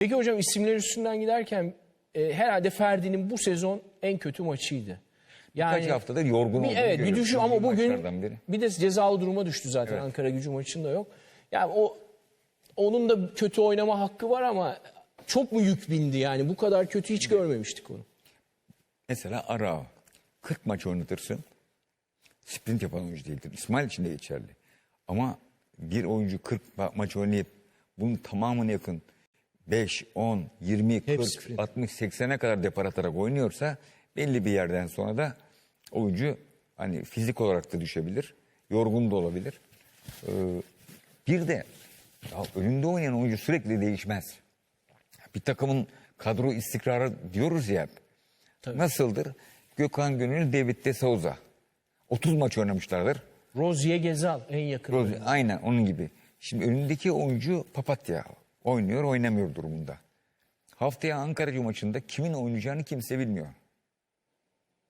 Peki hocam isimler üstünden giderken e, herhalde Ferdi'nin bu sezon en kötü maçıydı. Yani Kaç haftadır yorgun bir, evet bir görüyoruz. düşü ama bugün biri. bir de cezalı duruma düştü zaten Ankara Gücü maçında yok. Yani o onun da kötü oynama hakkı var ama çok mu yük bindi yani bu kadar kötü hiç görmemiştik onu. Mesela Arao. 40 maç oynatırsın. Sprint yapan oyuncu değildir. İsmail için de geçerli. Ama bir oyuncu 40 ma- maç oynayıp bunun tamamını yakın 5, 10, 20, 40, sprint. 60, 80'e kadar depar atarak oynuyorsa belli bir yerden sonra da oyuncu hani fizik olarak da düşebilir. Yorgun da olabilir. Ee, bir de ya önünde oynayan oyuncu sürekli değişmez. Bir takımın kadro istikrarı diyoruz ya. hep. Nasıldır? Gökhan Gönül, David de Souza. 30 maç oynamışlardır. Rozier Gezal en yakın. Rozi- Aynen onun gibi. Şimdi önündeki oyuncu Papatya. Oynuyor, oynamıyor durumunda. Haftaya Ankara Gücü maçında kimin oynayacağını kimse bilmiyor.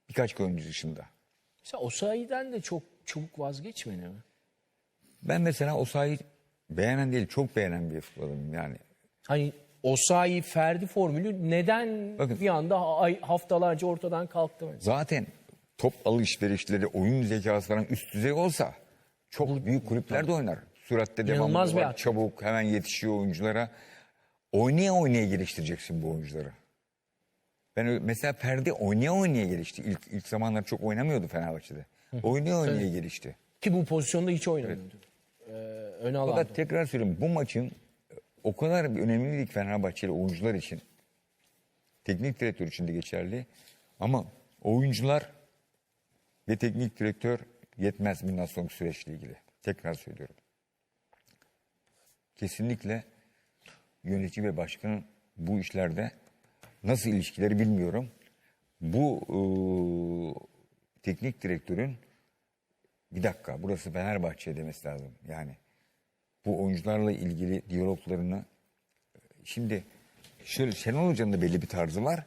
Birkaç oyuncu dışında. Mesela Osayi'den de çok çabuk vazgeçmedi mi? Ben mesela o sahayı beğenen değil, çok beğenen bir futbolcuyum yani. Hani Osayi Ferdi formülü neden Bakın. bir anda ay, haftalarca ortadan kalktı mesela? Zaten top alışverişleri, oyun zekası falan üst düzey olsa çok büyük kulüplerde oynar. Süratte İnanılmaz devamlı bir var, çabuk hemen yetişiyor oyunculara. Oynaya oynaya geliştireceksin bu oyuncuları. Ben mesela Ferdi oynaya oynaya gelişti. İlk, ilk zamanlar çok oynamıyordu Fenerbahçe'de. Oynaya oynaya gelişti. Ki bu pozisyonda hiç oynamıyordu. Ee. Fakat tekrar söyleyeyim bu maçın e, o kadar bir önemliydi ki Fenerbahçeli oyuncular için. Teknik direktör için de geçerli. Ama oyuncular ve teknik direktör yetmez bundan sonraki süreçle ilgili. Tekrar söylüyorum. Kesinlikle yönetici ve başkanın bu işlerde nasıl ilişkileri bilmiyorum. Bu ıı, teknik direktörün bir dakika burası Fenerbahçe demesi lazım. Yani bu oyuncularla ilgili diyaloglarını şimdi şöyle Şenol Hoca'nın da belli bir tarzı var.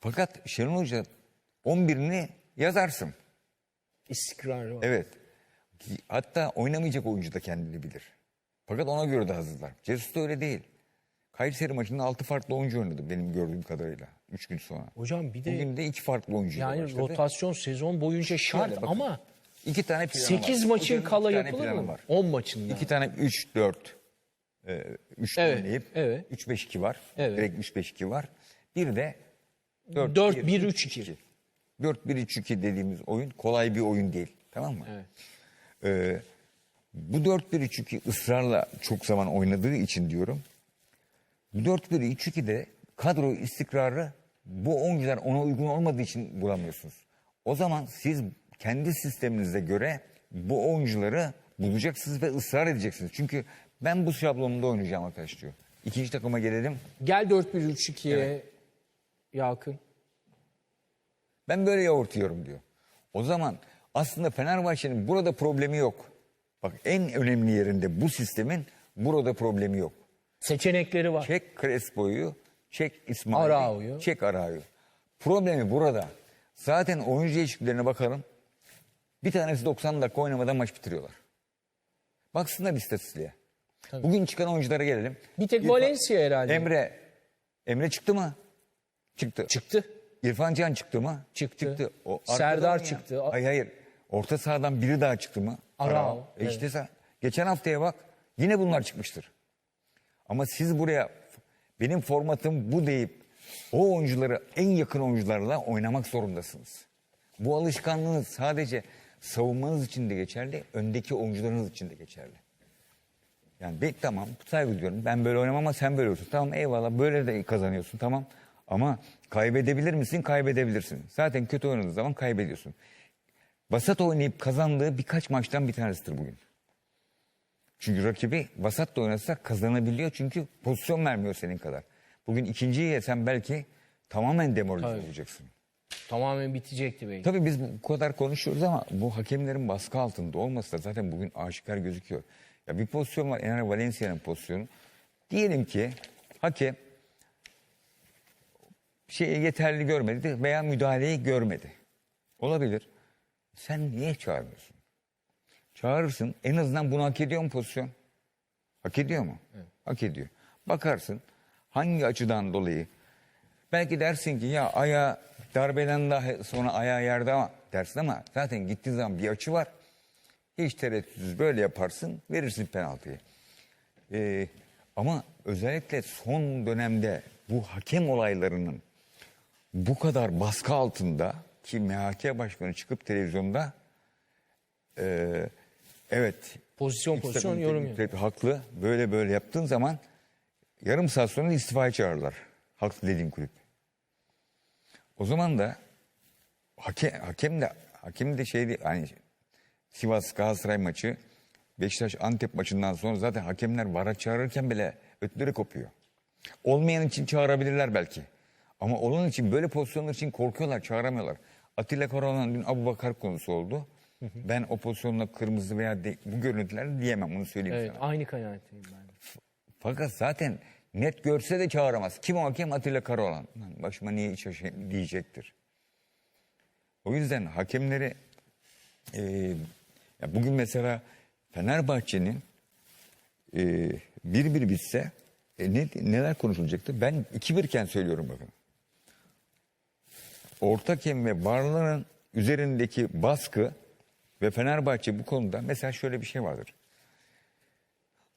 Fakat Şenol Hoca 11'ini yazarsın. İstikrarı var. Evet. Hatta oynamayacak oyuncu da kendini bilir. Fakat ona göre de hazırlar. Jesus da öyle değil. Kayseri maçında 6 farklı oyuncu oynadı benim gördüğüm kadarıyla. 3 gün sonra. Hocam bir de Bugün de 2 farklı oyuncu yani başladı. rotasyon sezon boyunca şart bakın. ama İki tane planı 8 var. maçın kala yapılır mı? Var. 10 maçında. İki tane 3 4 3 Evet, oynayıp evet. 3 5 2 var. Evet. Direkt 3 5 2 var. Bir de 4 4 1 3 2. 4 1 3 2 dediğimiz oyun kolay bir oyun değil. Tamam mı? Evet. Ee, bu 4 1 3 2 ısrarla çok zaman oynadığı için diyorum. Bu 4 1 3 2'de kadro istikrarı bu oyuncular ona uygun olmadığı için bulamıyorsunuz. O zaman siz kendi sisteminize göre bu oyuncuları bulacaksınız ve ısrar edeceksiniz. Çünkü ben bu şablonunda oynayacağım arkadaş diyor. İkinci takıma gelelim. Gel 4 1 3 2'ye yakın. Ben böyle yoğurtuyorum diyor. O zaman aslında Fenerbahçe'nin burada problemi yok. Bak en önemli yerinde bu sistemin burada problemi yok. Seçenekleri var. Çek Crespo'yu, çek İsmail'i, Arao'yu. çek Arao'yu. Problemi burada. Zaten oyuncu değişikliklerine bakalım. Bir tanesi 90 dakika oynamadan maç bitiriyorlar. Baksınlar istatistiğe. Bugün çıkan oyunculara gelelim. Bir tek İrfan- Valencia herhalde. Emre. Emre çıktı mı? Çıktı. Çıktı. İrfan Can çıktı mı? Çıktı. O Serdar çıktı. Hayır hayır. Orta sahadan biri daha çıktı mı? Arao, E işte sa- geçen haftaya bak. Yine bunlar çıkmıştır. Ama siz buraya benim formatım bu deyip o oyuncuları en yakın oyuncularla oynamak zorundasınız. Bu alışkanlığınız sadece savunmanız için de geçerli, öndeki oyuncularınız için de geçerli. Yani ben, tamam saygı duyuyorum. Ben böyle oynamam ama sen böyle oynuyorsun. Tamam eyvallah böyle de kazanıyorsun tamam. Ama kaybedebilir misin? Kaybedebilirsin. Zaten kötü oynadığın zaman kaybediyorsun. Vasat oynayıp kazandığı birkaç maçtan bir tanesidir bugün. Çünkü rakibi vasat da oynasa kazanabiliyor çünkü pozisyon vermiyor senin kadar. Bugün ikinciyi yesen belki tamamen demoralize Tabii. olacaksın. Tamamen bitecekti belki. Tabii biz bu kadar konuşuyoruz ama bu hakemlerin baskı altında olması da zaten bugün aşikar gözüküyor. Ya bir pozisyon var Ener Valencia'nın pozisyonu. Diyelim ki hakem şeyi yeterli görmedi veya müdahaleyi görmedi. Olabilir. Sen niye çağırmıyorsun? Çağırırsın. En azından bunu hak ediyor mu pozisyon? Hak ediyor mu? Hak ediyor. Bakarsın hangi açıdan dolayı. Belki dersin ki ya aya darbeden daha sonra ayağı yerde ama dersin ama zaten gittiğin zaman bir açı var. Hiç tereddütsüz böyle yaparsın verirsin penaltıyı. Ee, ama özellikle son dönemde bu hakem olaylarının bu kadar baskı altında ki MHK başkanı çıkıp televizyonda e, evet Pozisyon pozisyon yorum yapıyor. haklı böyle böyle yaptığın zaman yarım saat sonra istifaya çağırırlar. Haklı dediğin kulüp. O zaman da hakem, hakem de hakem de şeydi hani Sivas Galatasaray maçı Beşiktaş Antep maçından sonra zaten hakemler vara çağırırken bile ötleri kopuyor. Olmayan için çağırabilirler belki. Ama olan için böyle pozisyonlar için korkuyorlar, çağıramıyorlar. Atilla Karaman dün Abu Bakar konusu oldu. Ben o pozisyonla kırmızı veya de- bu görüntüler diyemem onu söyleyeyim Evet, sana. aynı kanaatteyim ben. de. Fakat zaten net görse de çağıramaz. Kim o hakem? Atilla Karaoğlan. Lan Başıma niye iş açayım diyecektir. O yüzden hakemleri e, ya bugün mesela Fenerbahçe'nin e, bir bir bitse e, ne, neler konuşulacaktı? Ben 2-1 iken söylüyorum bakın. Orta hakem ve varlığının üzerindeki baskı ve Fenerbahçe bu konuda mesela şöyle bir şey vardır.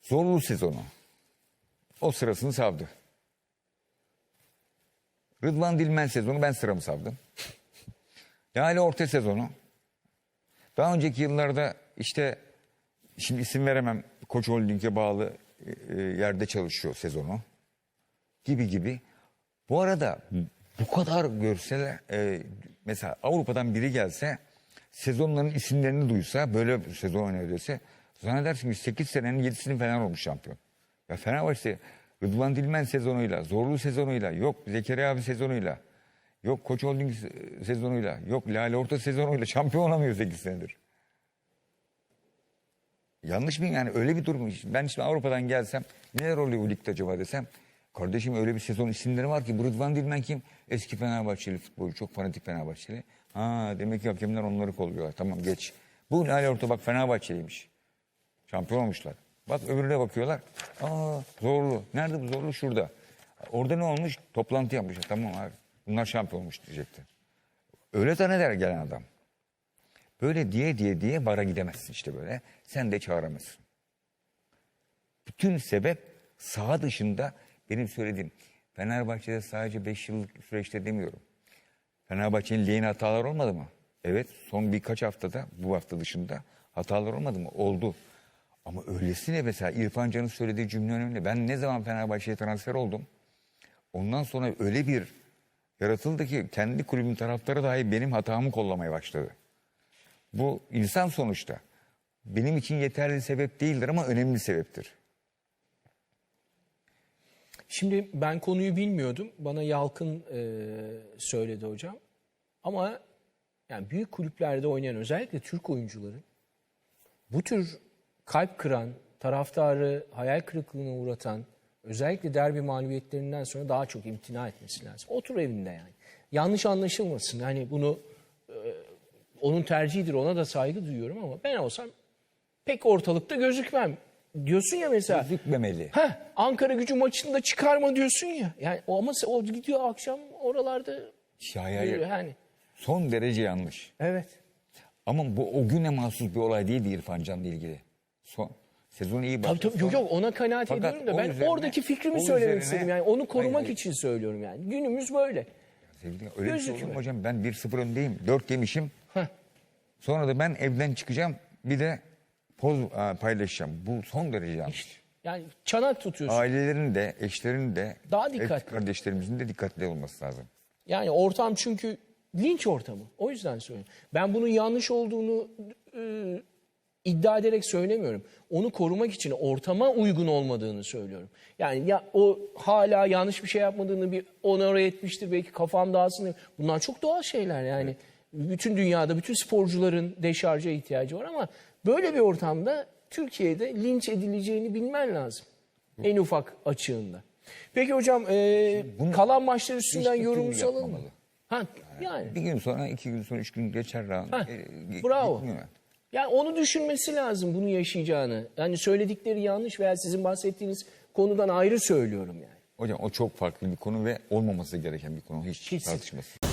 Zorlu sezonu. O sırasını savdı. Rıdvan Dilmen sezonu ben sıramı savdım. Yani orta sezonu. Daha önceki yıllarda işte şimdi isim veremem Koç Holding'e bağlı e, e, yerde çalışıyor sezonu. Gibi gibi. Bu arada bu kadar görseler e, mesela Avrupa'dan biri gelse sezonların isimlerini duysa böyle bir sezon oynuyor zannedersin ki 8 senenin 7'sinin Fener olmuş şampiyon. Ya Fenerbahçe Rıdvan Dilmen sezonuyla, Zorlu sezonuyla, yok Zekeriya abi sezonuyla, yok Koç Holding se- sezonuyla, yok Lale Orta sezonuyla şampiyon olamıyor 8 senedir. Yanlış mı yani öyle bir durum. Ben şimdi Avrupa'dan gelsem neler oluyor bu ligde acaba desem. Kardeşim öyle bir sezon isimleri var ki bu Rıdvan Dilmen kim? Eski Fenerbahçeli futbolcu çok fanatik Fenerbahçeli. Ha demek ki hakemler onları kolluyorlar tamam geç. Bu Lale Orta bak Fenerbahçeliymiş. Şampiyon olmuşlar. Bak öbürüne bakıyorlar. Aa zorlu. Nerede bu zorlu? Şurada. Orada ne olmuş? Toplantı yapmışlar. Tamam abi. Bunlar şampiyon olmuş diyecekti. Öyle zanneder gelen adam. Böyle diye diye diye bara gidemezsin işte böyle. Sen de çağıramazsın. Bütün sebep saha dışında benim söylediğim. Fenerbahçe'de sadece 5 yıllık süreçte demiyorum. Fenerbahçe'nin lehine hatalar olmadı mı? Evet son birkaç haftada bu hafta dışında hatalar olmadı mı? Oldu. Ama öylesine mesela İrfan Can'ın söylediği cümle önemli. Ben ne zaman Fenerbahçe'ye transfer oldum? Ondan sonra öyle bir yaratıldı ki kendi kulübün taraftarı dahi benim hatamı kollamaya başladı. Bu insan sonuçta. Benim için yeterli sebep değildir ama önemli sebeptir. Şimdi ben konuyu bilmiyordum. Bana Yalkın e, söyledi hocam. Ama yani büyük kulüplerde oynayan özellikle Türk oyuncuların bu tür kalp kıran, taraftarı hayal kırıklığına uğratan özellikle derbi mağlubiyetlerinden sonra daha çok imtina etmesi lazım. Otur evinde yani. Yanlış anlaşılmasın. Hani bunu e, onun tercihidir ona da saygı duyuyorum ama ben olsam pek ortalıkta gözükmem. Diyorsun ya mesela. Gözükmemeli. Heh, Ankara gücü maçında çıkarma diyorsun ya. Yani o ama o gidiyor akşam oralarda Şayet yani. son derece yanlış. Evet. Ama bu o güne mahsus bir olay değildi İrfan Can'la ilgili. Son sezonu iyi Tabii başladı. tabii yok yok ona kanaat Fakat ediyorum da ben üzerine- oradaki fikrimi söylemek üzerine- istedim. Yani onu korumak Hayır, için söylüyorum yani. Günümüz böyle. Sevgili, öyle bir şey hocam? Ben 1-0 öndeyim. 4 yemişim. Heh. Sonra da ben evden çıkacağım. Bir de poz aa, paylaşacağım. Bu son derece yanlış. Yani çanak tutuyorsun. Ailelerin de, eşlerin de, Daha erkek dikkatli. kardeşlerimizin de dikkatli olması lazım. Yani ortam çünkü linç ortamı. O yüzden söylüyorum. Ben bunun yanlış olduğunu e, iddia ederek söylemiyorum. Onu korumak için ortama uygun olmadığını söylüyorum. Yani ya o hala yanlış bir şey yapmadığını bir onore etmiştir belki kafam dağılsın. diye. Bunlar çok doğal şeyler yani. Bütün dünyada bütün sporcuların deşarja ihtiyacı var ama böyle bir ortamda Türkiye'de linç edileceğini bilmen lazım. En ufak açığında. Peki hocam e, kalan maçlar üstünden Hiçbir yorum türlü alalım mı? Ha, yani. Bir gün sonra, iki gün sonra, üç gün geçer rahat. Heh, E, bravo. gitmiyor. Yani onu düşünmesi lazım bunu yaşayacağını. Yani söyledikleri yanlış veya sizin bahsettiğiniz konudan ayrı söylüyorum yani. Hocam o çok farklı bir konu ve olmaması gereken bir konu. Hiç Kesin. tartışmasız.